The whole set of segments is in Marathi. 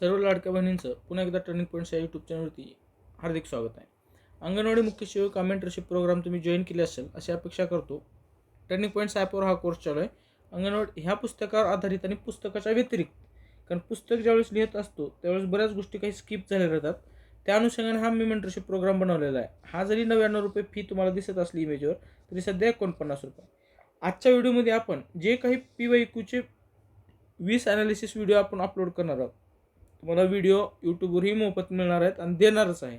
सर्व लाडक्या बहिणींचं पुन्हा एकदा टर्निंग पॉईंट्स या यूट्यूब चॅनलवरती हार्दिक स्वागत आहे. अंगणवाडी मुख्य सेवक मेंटरशिप प्रोग्राम तुम्ही जॉईन केले असेल अशी अपेक्षा करतो. टर्निंग पॉईंट्स ॲपवर हा कोर्स चालू आहे. अंगणवाडी ह्या पुस्तकावर आधारित आणि पुस्तकाच्या व्यतिरिक्त कारण पुस्तक ज्यावेळेस लिहित असतो त्यावेळेस बऱ्याच गोष्टी काही स्किप झाल्या राहतात. त्या अनुषंगाने हा मी मेंटरशिप प्रोग्राम बनवलेला आहे. हा जरी नव्याण्णव रुपये फी तुम्हाला दिसत असली इमेजवर तरी सध्या एकोणपन्नास रुपये. आजच्या व्हिडिओमध्ये आपण जे काही पी वाय क्यूचे वीस ॲनालिसिस व्हिडिओ आपण अपलोड करणार आहोत तुम्हाला व्हिडिओ यूट्यूबवरही मोफत मिळणार आहेत आणि देणारच आहे.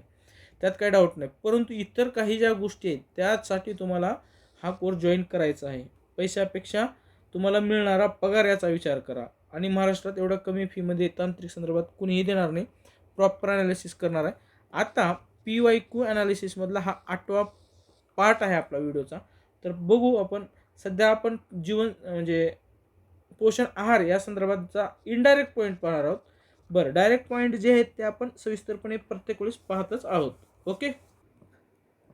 त्यात काही डाऊट नाही. परंतु इतर काही ज्या गोष्टी आहेत त्यासाठी तुम्हाला हा कोर्स जॉईन करायचा आहे. पैशापेक्षा तुम्हाला मिळणारा पगार याचा विचार करा. आणि महाराष्ट्रात एवढ्या कमी फीमध्ये तांत्रिक संदर्भात कुणीही देणार नाही. प्रॉपर ॲनालिसिस करणार आहे. आता पी वाय क्यू ॲनालिसिसमधला हा आठवा पार्ट आहे आपला व्हिडिओचा तर बघू आपण सध्या आपण जीवन म्हणजे पोषण आहार या संदर्भातचा इनडायरेक्ट पॉईंट पाहणार आहोत. बरं डायरेक्ट पॉईंट जे आहेत ते आपण सविस्तरपणे प्रत्येक वेळेस पाहतच आहोत. ओके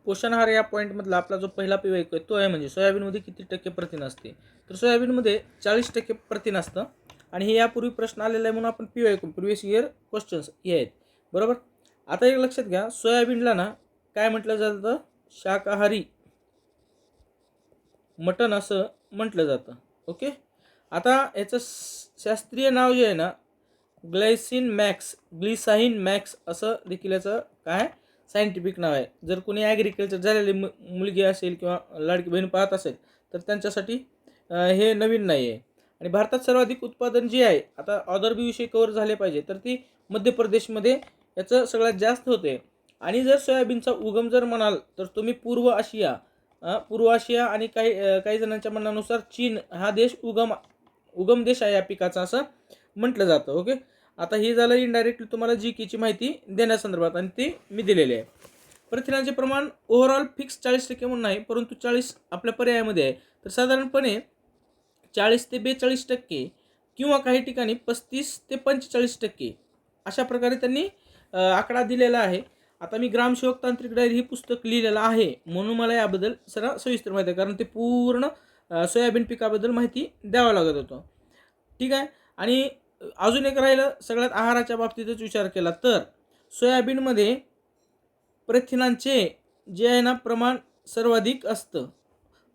पोषण आहार या पॉईंटमधला आपला जो पहिला पी आहे तो आहे म्हणजे सोयाबीनमध्ये किती टक्के प्रथिन असते? तर सोयाबीनमध्ये चाळीस टक्के प्रथिन असतं आणि हे यापूर्वी प्रश्न आलेला आहे म्हणून आपण पी प्रिव्हियस इयर क्वेश्चन्स हे आहेत. बरोबर? आता एक लक्षात घ्या सोयाबीनला ना काय म्हटलं जातं? शाकाहारी मटण असं म्हटलं जातं. ओके आता याचं शास्त्रीय नाव जे आहे ना ग्लायसिन मॅक्स ग्लिसाईन मॅक्स असं देखील याचं काय? सायंटिफिक नाव आहे. जर कोणी ॲग्रिकल्चर झालेली मु मुलगी असेल किंवा लाडकी बहीण पाहत असेल तर त्यांच्यासाठी हे नवीन नाही आहे आणि भारतात सर्वाधिक उत्पादन जे आहे आता ऑदरबीविषयी कवर झाले पाहिजे तर ती मध्य प्रदेशमध्ये याचं सगळ्यात जास्त होते. आणि जर सोयाबीनचा उगम जर म्हणाल तर तुम्ही पूर्व आशिया पूर्व आशिया आणि काही काही जणांच्या म्हणण्यानुसार चीन हा देश उगम उगम देश आहे या पिकाचा असं म्हटलं जातं ओके? आता हे झालं इनडायरेक्टली तुम्हाला जी केची माहिती देण्यासंदर्भात आणि ती मी दिलेली आहे. प्रथिनांचे प्रमाण ओव्हरऑल फिक्स चाळीस टक्के म्हणून नाही परंतु चाळीस आपल्या पर्यायामध्ये आहे. तर साधारणपणे चाळीस ते बेचाळीस टक्के किंवा काही ठिकाणी पस्तीस ते पंचेचाळीस टक्के अशा प्रकारे त्यांनी आकडा दिलेला आहे. आता मी ग्रामसेवक तांत्रिक डायरी ही पुस्तक लिहिलेलं आहे म्हणून मला याबद्दल सर्व सविस्तर माहिती आहे कारण ते पूर्ण सोयाबीन पिकाबद्दल माहिती द्यावं लागत होतं. ठीक आहे? आणि अजून एक राहिलं सगळ्यात आहाराच्या बाबतीतच विचार केला तर सोयाबीनमध्ये प्रथिनांचे जे आहे ना प्रमाण सर्वाधिक असतं.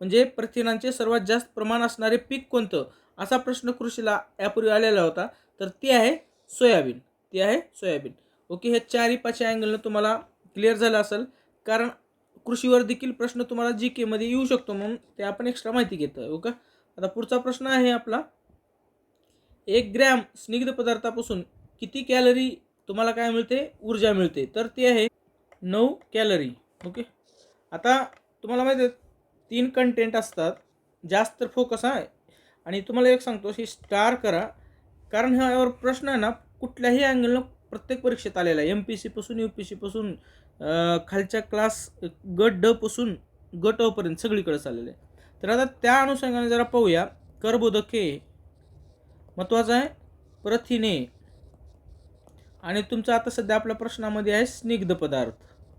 म्हणजे प्रथिनांचे सर्वात जास्त प्रमाण असणारे पीक कोणतं? असा प्रश्न कृषीला यापूर्वी आलेला होता. तर ते आहे सोयाबीन. ते आहे सोयाबीन. ओके हे चारही पाचशे अँगलनं तुम्हाला क्लिअर झालं असेल. कारण कृषीवर देखील प्रश्न तुम्हाला जी केमध्ये येऊ शकतो म्हणून ते आपण एक्स्ट्रा माहिती घेतो ओके? आता पुढचा प्रश्न आहे आपला. एक ग्रॅम स्निग्ध पदार्थापासून किती कॅलरी तुम्हाला काय मिळते? ऊर्जा मिळते. तर ते आहे नऊ कॅलरी. ओके? आता तुम्हाला माहिती आहे तीन कंटेंट असतात. जास्त फोकस आहे. आणि तुम्हाला एक सांगतो ही स्टार करा. कारण ह्यावर प्रश्न आहे ना कुठल्याही अँगलनं प्रत्येक परीक्षेत आलेला आहे. एम पी सीपासून यू पी सीपासून खालच्या क्लास गट ड पासून गट अपर्यंत सगळीकडे आलेलं आहे. तर आता त्या अनुषंगाने जरा पाहूया. कर्बोदके महत्त्वाचं आहे. प्रथिने आणि तुमचा आता सध्या आपल्या प्रश्नामध्ये आहे स्निग्ध पदार्थ.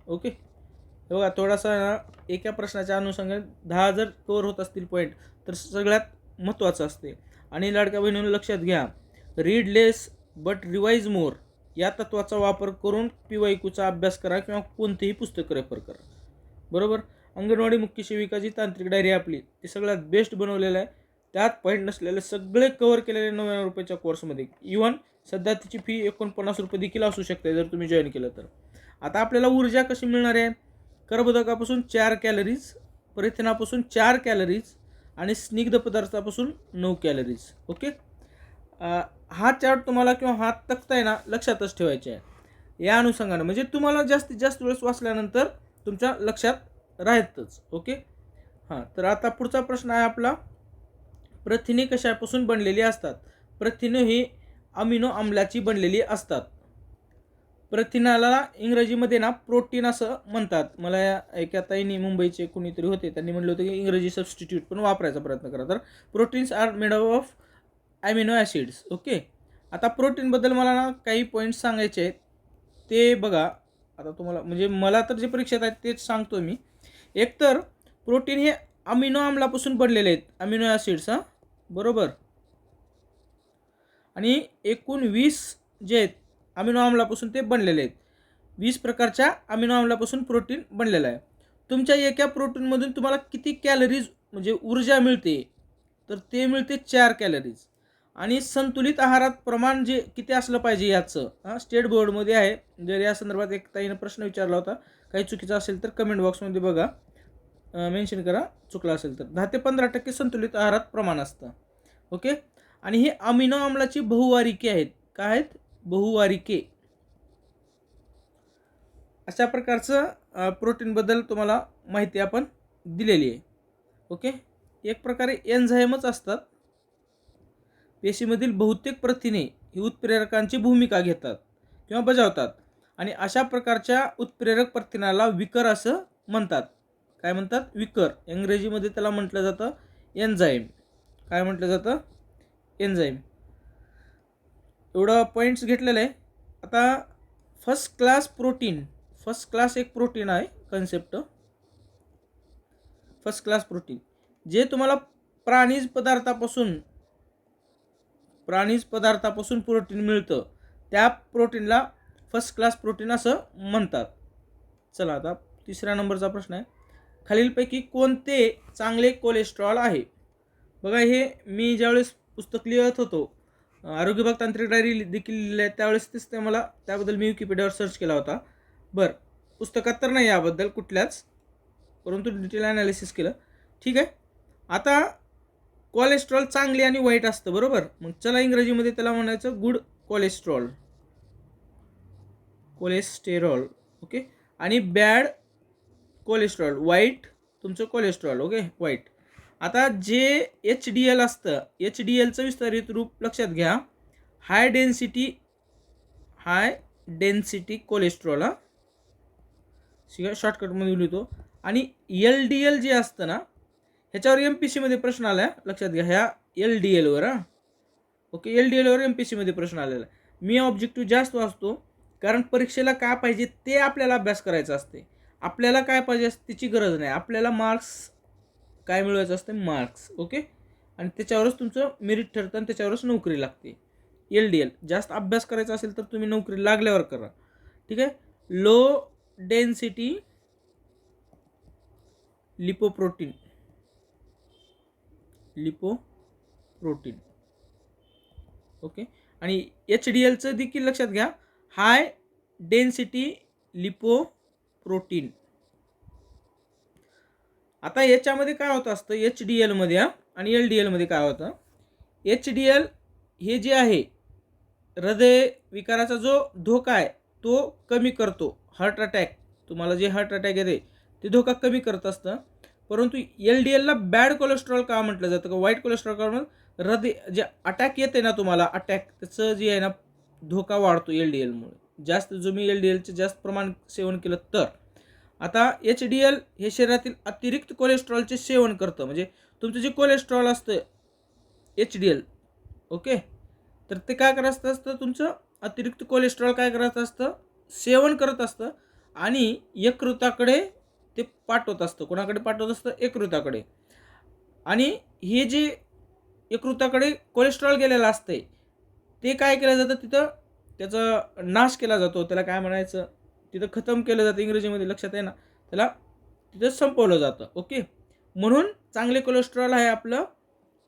ओके? हे बघा थोडासा एका प्रश्नाच्या अनुषंगाने दहा जर कवर होत असतील पॉईंट तर सगळ्यात महत्त्वाचं असते. आणि लाडक्या बहिणीनं लक्षात घ्या read less but revise more या तत्वाचा वापर करून पी अभ्यास करा किंवा कोणतेही पुस्तक रेफर करा. बरोबर? अंगणवाडी मुख्य सेविकाची तांत्रिक डायरी आपली ती सगळ्यात बेस्ट बनवलेलं आहे. त्यात पॉईंट नसलेले सगळे कवर केलेले नव्याण्णव रुपयाच्या कोर्समध्ये इवन सध्या तिची फी एकोणपन्नास रुपये देखील असू शकते जर तुम्ही जॉईन केलं तर. आता आपल्याला ऊर्जा कशी मिळणार आहे? कर्बोदकापासून चार कॅलरीज प्रथिनापासून चार कॅलरीज आणि स्निग्ध पदार्थापासून नऊ कॅलरीज ओके हा चार्ट तुम्हाला किंवा हा तक्ता आहे ना लक्षातच ठेवायचे आहे. या अनुषंगानं म्हणजे तुम्हाला जास्तीत जास्त वेळेस वाचल्यानंतर तुमच्या लक्षात राहतच ओके हां तर आता पुढचा प्रश्न आहे आपला. प्रथिने कशापासून बनलेली असतात? प्रथिने ही अमिनो आम्लाची बनलेली असतात. प्रथिनाला इंग्रजीमध्ये ना प्रोटीन असं म्हणतात. मला या एका मुंबईचे कोणीतरी होते त्यांनी म्हटलं होतं की इंग्रजी सबस्टिट्यूट पण वापरायचा प्रयत्न करा. तर proteins are made of amino acids okay आता प्रोटीनबद्दल मला ना काही पॉईंट्स सांगायचे आहेत. ते बघा. आता तुम्हाला म्हणजे मला तर जे परीक्षेत आहेत तेच सांगतो मी. एकतर प्रोटीन हे अमिनो आम्लापासून बनलेले आहेत. अमिनो ॲसिड्स हां? बरोबर. आणि एकूण वीस जे आहेत अमिनो आम्लापासून ते बनलेले आहेत. वीस प्रकारच्या अमिनो आम्लापासून प्रोटीन बनलेलं आहे. तुमच्या एका प्रोटीनमधून तुम्हाला किती कॅलरीज म्हणजे ऊर्जा मिळते? तर ते मिळते चार कॅलरीज आणि संतुलित आहारात प्रमाण जे किती असलं पाहिजे याचं हां स्टेट बोर्डमध्ये आहे. जर या संदर्भात एक ताईनं प्रश्न विचारला होता काही चुकीचं असेल तर कमेंट बॉक्समध्ये बघा. मेन्शन करा. चुकला असेल तर. दहा ते पंधरा टक्के संतुलित आहारात प्रमाण असतं. ओके आणि हे अमिनो आम्लाची बहुवारिके आहेत. काय आहेत? बहुवारिके. अशा प्रकारचं प्रोटीनबद्दल तुम्हाला माहिती आपण दिलेली आहे. ओके एक प्रकारे एन्झाईमच असतात. पेशीमधील बहुतेक प्रथिने ही उत्प्रेरकांची भूमिका घेतात किंवा बजावतात. आणि अशा प्रकारच्या उत्प्रेरक प्रथिनाला विकर असं म्हणतात. काय म्हणतात? विकर. इंग्रजीमध्ये त्याला म्हटलं जातं एन्झाईम काय म्हटलं जातं? एन्झाईम एवढं पॉईंट्स घेतलेलं आहे. आता first class protein first class एक प्रोटीन आहे कन्सेप्ट फर्स्ट क्लास प्रोटीन जे तुम्हाला प्राणीज पदार्थापासून प्राणीज पदार्थापासून प्रोटीन मिळतं त्या प्रोटीनला फर्स्ट क्लास प्रोटीन असं म्हणतात. चला आता तिसऱ्या नंबरचा प्रश्न आहे. खालीलपैकी कोणते चांगले कोलेस्ट्रॉल आहे? बघा हे मी ज्यावेळेस पुस्तक लिहित होतो आरोग्य भाग तांत्रिक डायरी देखील लिहिली आहे त्यावेळेस तेच ते मला त्याबद्दल मी विकिपीडियावर सर्च केला होता. बरं पुस्तकात तर नाही याबद्दल कुठल्याच परंतु डिटेल ॲनालिसिस केलं. ठीक आहे? आता कोलेस्ट्रॉल चांगले आणि वाईट असतं बरोबर? मग चला इंग्रजीमध्ये त्याला म्हणायचं गुड कोलेस्ट्रॉल कोलेस्टेरॉल ओके आणि बॅड कोलेस्ट्रॉल वाईट तुमचं कोलेस्ट्रॉल ओके वाईट आता जे एच डी एल असतं एच डी एलचं विस्तारित रूप लक्षात घ्या. High density high density cholesterol हा. शिवाय शॉर्टकटमध्ये लिहितो आणि एल डी एल जे असतं ना ह्याच्यावर एम पी सीमध्ये प्रश्न आला आहे लक्षात घ्या ह्या एल डी एलवर हां. ओके एल डी एलवर एम पी सीमध्ये प्रश्न आलेला आहे. मी ऑब्जेक्टिव्ह जास्त वाचतो कारण परीक्षेला काय पाहिजे ते आपल्याला अभ्यास करायचा असते. आपल्याला काय पाहिजे असते त्याची गरज नाही. आपल्याला मार्क्स काय मिळवायचं असतं? मार्क्स ओके आणि त्याच्यावरच तुमचं मेरिट ठरतं आणि त्याच्यावरच नोकरी लागते. एल डी एल जास्त अभ्यास करायचा असेल तर तुम्ही नोकरी लागल्यावर करा. ठीक आहे? Low density lipoprotein lipoprotein okay आणि एच डी एलचं देखील लक्षात घ्या. High density protein. आता याच्यामध्ये काय होतं असतं? एच डी एलमध्ये आणि एल डी एलमध्ये काय होतं? एच डी एल हे जे आहे हृदय विकाराचा जो धोका आहे तो कमी करतो. हार्ट अटॅक तुम्हाला जे हार्ट अटॅक येते ते धोका कमी करत असतं. परंतु एल डी एलला बॅड कोलेस्ट्रॉल का म्हटलं जातं? का वाईट कोलेस्ट्रॉल का म्हणून हृदय जे अटॅक येते ना तुम्हाला अटॅक त्याचं जे आहे ना धोका वाढतो एल डी एलमुळे जास्त जो मी एल डी एलचे जास्त प्रमाण सेवन केलं तर. आता एच डी एल हे शरीरातील अतिरिक्त कोलेस्ट्रॉलचे सेवन करतं. म्हणजे तुमचं जे कोलेस्ट्रॉल असतं एच डी एल ओके? तर ते काय करत असतं तुमचं अतिरिक्त कोलेस्ट्रॉल काय करत असतं सेवन करत असतं आणि यकृताकडे ते पाठवत असतं. कोणाकडे पाठवत असतं? यकृताकडे. आणि हे जे यकृताकडे कोलेस्ट्रॉल गेलेलं असते ते काय केलं जातं? तिथं त्याचा नाश केला जातो. त्याला काय म्हणायचं? तिथं खतम केलं जातं इंग्रजीमध्ये लक्षात आहे ना? त्याला तिथं संपवलं जातं. ओके? म्हणून चांगले कोलेस्ट्रॉल आहे आपलं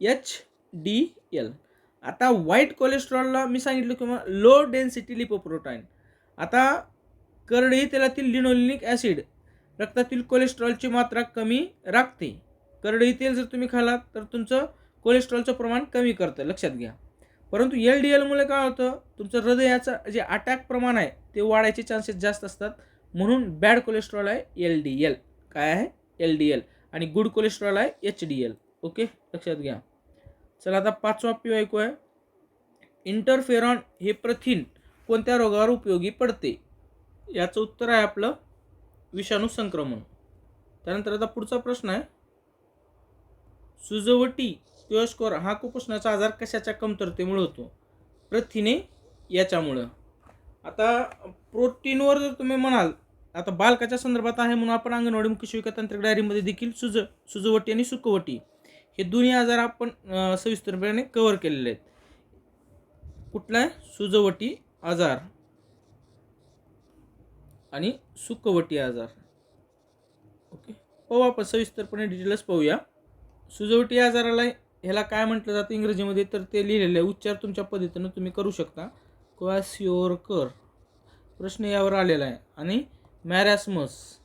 एच डी एल आता वाईट कोलेस्ट्रॉलला मी सांगितलं किंवा लो डेन्सिटी लिपोप्रोटाईन आता करडी तेलातील लिनोलिनिक ॲसिड रक्तातील कोलेस्ट्रॉलची मात्रा कमी राखते. करडई तेल जर तुम्ही खालात तर तुमचं कोलेस्ट्रॉलचं प्रमाण कमी करतं. लक्षात घ्या. परंतु एल डी एलमुळे काय होतं? तुमचं हृदयाचं जे अटॅक प्रमाण आहे ते वाढायचे चान्सेस जास्त असतात. म्हणून बॅड कोलेस्ट्रॉल आहे एल डी एल काय आहे? एल डी एल आणि गुड कोलेस्ट्रॉल आहे एच डी एल ओके लक्षात घ्या. चला आता पाचवा पी ऐकूया आहे. इंटरफेरॉन हे प्रथिन कोणत्या रोगावर उपयोगी पडते? याचं उत्तर आहे आपलं विषाणू संक्रमण. त्यानंतर आता पुढचा प्रश्न आहे. सुजवटी क्योस्कोर हा कुपोषणाचा आजार कशाच्या कमतरतेमुळे होतो? प्रथिने याच्यामुळं. आता प्रोटीनवर जर तुम्ही म्हणाल आता बालकाच्या संदर्भात आहे म्हणून आपण अंगणवाडी मुख्य शिविका तांत्रिक डायरीमध्ये देखील सुज सुजवटी आणि सुकवटी हे दोन्ही आजार आपण सविस्तरपणे कव्हर केलेले आहेत. कुठला आहे? सुजवटी आजार आणि सुकवटी आजार. ओके? पाहू आपण सविस्तरपणे डिटेल्स पाहूया. सुजवटी आजाराला ह्याला काय म्हटलं जातं इंग्रजीमध्ये? तर ते लिहिलेलं आहे उच्चार तुमच्या पद्धतीनं तुम्ही करू शकता. क्वासिओरकर प्रश्न यावर आलेला आहे. आणि मॅरॅसमस.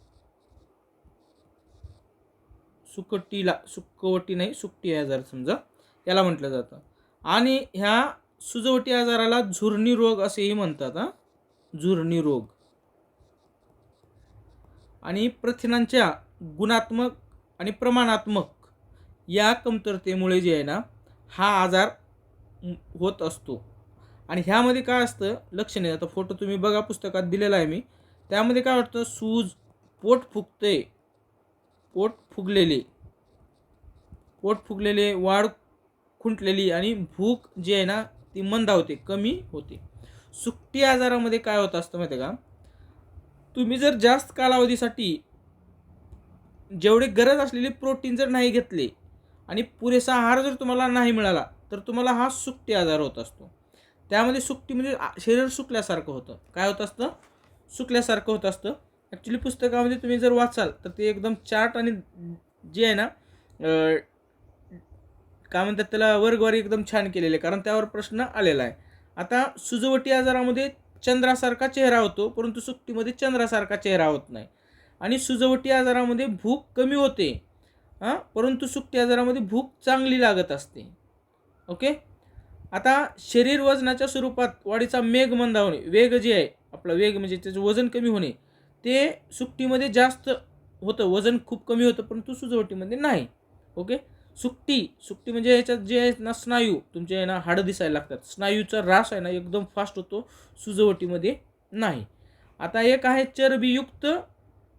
सुकटीला सुकवटी नाही सुकटी आजार समजा. याला म्हटलं जातं. आणि ह्या सुजवटी आजाराला झुरणी रोग असेही म्हणतात हा. झुरणी रोग. आणि प्रथिनांच्या गुणात्मक आणि प्रमाणात्मक या कमतरतेमुळे जे आहे ना हा आजार होत असतो. आणि ह्यामध्ये काय असतं लक्ष नाही आता फोटो तुम्ही बघा पुस्तकात दिलेला आहे मी. त्यामध्ये काय वाटतं सूज पोट फुगते. पोट फुगलेले. पोट फुगलेले वाढ खुंटलेली आणि भूक जी आहे ना ती मंदावते कमी होते. सुट्टी आजारामध्ये काय होत असतं माहिती आहे का? तुम्ही जर जास्त कालावधीसाठी जेवढे गरज असलेले प्रोटीन जर नाही घेतले आणि पुरेसा आहार जर तुम्हाला नाही मिळाला तर तुम्हाला हा सुकटी आजार होत असतो. त्यामध्ये सुकटी म्हणजे शरीर सुकल्यासारखं होतं. काय होत असतं? सुकल्यासारखं होत असतं. ॲक्च्युली पुस्तकामध्ये तुम्ही जर वाचाल तर ते एकदम चार्ट आणि जे आहे ना काय म्हणतात त्याला वर्गवारी एकदम छान केलेले आहे कारण त्यावर प्रश्न आलेला आहे. आता सुजवटी आजारामध्ये चंद्रासारखा चेहरा होतो परंतु सुकटीमध्ये चंद्रासारखा चेहरा होत नाही. आणि सुजवटी आजारामध्ये भूक कमी होते. हां? परंतु सुकटी आजारामध्ये भूक चांगली लागत असते. ओके? आता शरीर वजनाच्या स्वरूपात वाढीचा मेघ मंदावणे वेग जे आहे आपला वेग म्हणजे त्याचं वजन कमी होणे ते सुकटीमध्ये जास्त होतं वजन खूप कमी होतं परंतु सुजवटीमध्ये नाही. ओके? सुकटी सुकटी म्हणजे ह्याच्यात जे आहे ना स्नायू तुमचे आहे ना हाडं दिसायला लागतात. स्नायूचा ऱ्हास आहे ना एकदम फास्ट होतो सुजवटीमध्ये नाही. आता एक आहे चरबीयुक्त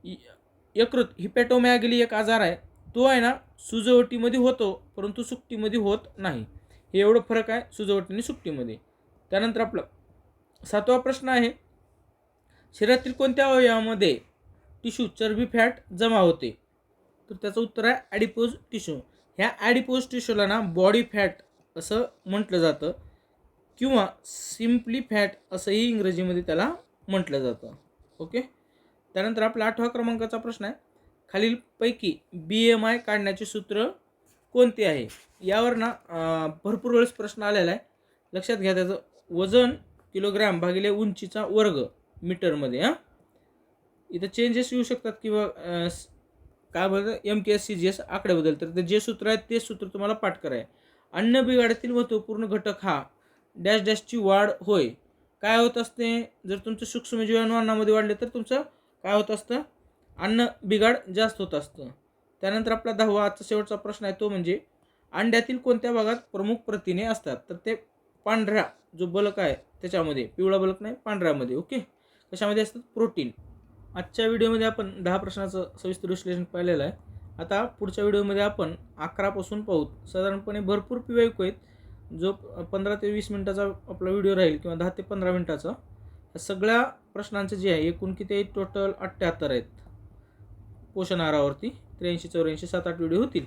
य- यकृत हिपॅटोमॅगली एक आजार आहे. तो आहे ना सुजवटीमध्ये होतो परंतु सुट्टीमध्ये होत नाही. हे एवढं फरक आहे सुजवटी आणि सुट्टीमध्ये. त्यानंतर आपलं सातवा प्रश्न आहे शरीरातील कोणत्या अवयवामध्ये टिश्यू चरबी फॅट जमा होते? तर त्याचं उत्तर आहे ॲडिपोज टिश्यू. ह्या ॲडिपोज टिश्यूला ना बॉडी फॅट असं म्हटलं जातं किंवा सिम्पली फॅट असंही इंग्रजीमध्ये त्याला म्हटलं जातं. ओके? त्यानंतर आपला आठवा क्रमांकाचा प्रश्न आहे खालीलपैकी बी एम आय काढण्याचे सूत्र कोणते आहे? यावर ना भरपूर वेळेस प्रश्न आलेला आहे. लक्षात घ्या त्याचं. वजन किलोग्रॅम भागिले उंचीचा वर्ग मीटरमध्ये हां? इथं चेंजेस येऊ शकतात किंवा काय बोलतं M K S C G S आकडे बदल तर ते जे सूत्र आहे ते सूत्र तुम्हाला पाठ कराय. अन्न बिघाडातील महत्त्वपूर्ण घटक हा डॅश डॅशची वाढ होय. काय होत असते? जर तुमचं सूक्ष्मजीवाणू अन्नामध्ये वाढले तर तुमचं काय होत असतं? अन्न बिघाड जास्त होत असतं. त्यानंतर आपला दहावा आजचा शेवटचा प्रश्न आहे तो म्हणजे अंड्यातील कोणत्या भागात प्रमुख प्रथिने असतात? तर ते पांढऱ्या जो बलक आहे त्याच्यामध्ये पिवळा बलक नाही पांढऱ्यामध्ये ओके? कशामध्ये असतात? प्रोटीन. आजच्या व्हिडिओमध्ये आपण दहा प्रश्नाचं सविस्तर विश्लेषण पाहिलेलं आहे. आता पुढच्या व्हिडिओमध्ये आपण अकरापासून पाहू साधारणपणे भरपूर पिवायको आहेत जो पंधरा ते वीस मिनटाचा आपला व्हिडिओ राहील किंवा दहा ते पंधरा मिनटाचा सगळ्या प्रश्नांचे जे आहे एकूण किती टोटल अठ्ठ्याहत्तर आहेत. पोषण आहारावरती त्र्याऐंशी चौऱ्याऐंशी सात आठ व्हिडिओ होतील.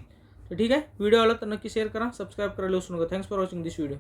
तर ठीक आहे व्हिडिओ आला तर नक्की शेअर करा सबस्क्राईब करायला विसरू नका. Thanks for watching this video